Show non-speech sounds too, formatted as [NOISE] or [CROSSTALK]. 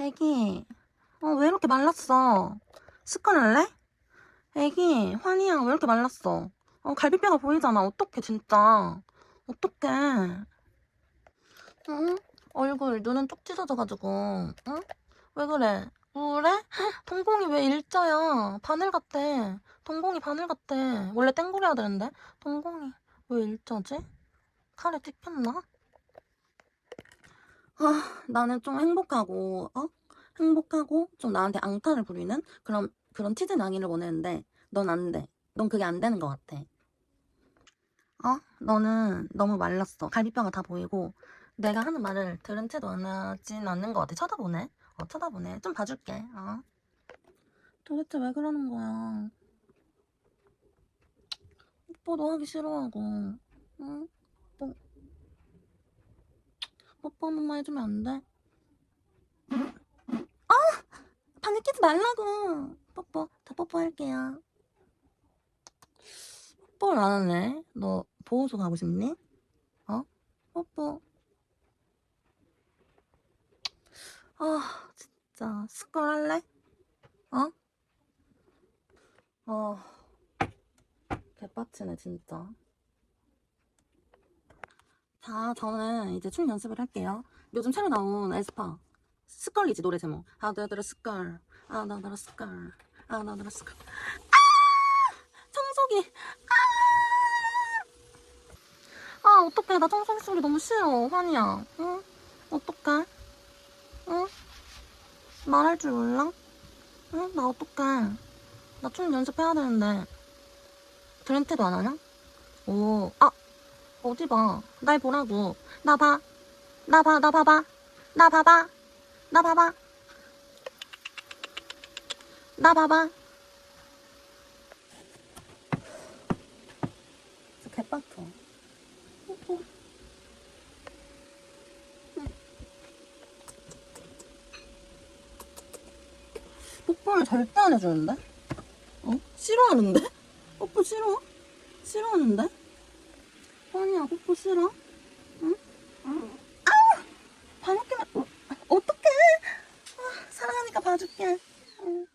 애기, 어, 왜 이렇게 말랐어? 습관할래? 애기, 환희야, 왜 이렇게 말랐어? 어, 갈비뼈가 보이잖아. 어떡해, 진짜. 어떡해. 응? 얼굴, 눈은 쪽 찢어져가지고, 응? 왜 그래? 그래? [LAUGHS] 동공이 왜 일자야? 바늘 같아. 동공이 바늘 같아. 원래 땡구리 해야 되는데. 동공이 왜 일자지? 칼에 찍혔나? 아, 나는 좀 행복하고, 어? 행복하고, 좀 나한테 앙탈을 부리는 그런, 그런 치즈 낭이를 원했는데, 넌 안 돼. 넌 그게 안 되는 것 같아. 어? 너는 너무 말랐어. 갈비뼈가 다 보이고, 내가 하는 말을 들은 채도 안 하진 않는 것 같아. 쳐다보네. 어, 쳐다보네. 좀 봐줄게. 어? 도대체 왜 그러는 거야? 뽀뽀도 하기 싫어하고, 응? 뽀, 뽀뽀 한 번만 해주면 안 돼? 아! 방귀 끼지 말라고! 뽀뽀, 다 뽀뽀할게요. 뽀뽀를 안 하네. 너 보호소 가고 싶니? 어? 뽀뽀. 아, 진짜. 스컬 할래? 어? 어. 개빡치네, 진짜. 자, 저는 이제 춤 연습을 할게요. 요즘 새로 나온 에스파. 스컬리지, 노래 제목. 아나들아 스컬. 아나들아 스컬. 아나들아 스컬. 아! 청소기. 아! 아, 어떡해. 나 청소기 소리 너무 싫어. 환이야. 응? 어떡해? 응? 말할 줄 몰라? 응? 나 어떡해. 나 춤 연습해야 되는데. 드렌트도 안 하냐? 오, 아! 어디 봐. 날 보라고. 나 봐. 나 봐, 나 봐봐. 나 봐봐. 나 봐봐. 나 봐봐. 개빡쳐. 뽀뽀. 뽀뽀를 절대 안 해주는데? 어? 싫어하는데? 뽀뽀 싫어? 싫어하는데? 아니야, 뽀뽀 싫어? 응? 아! 방귀 끼면, 어, 어떡해! 아, 사랑하니까 봐줄게. 응.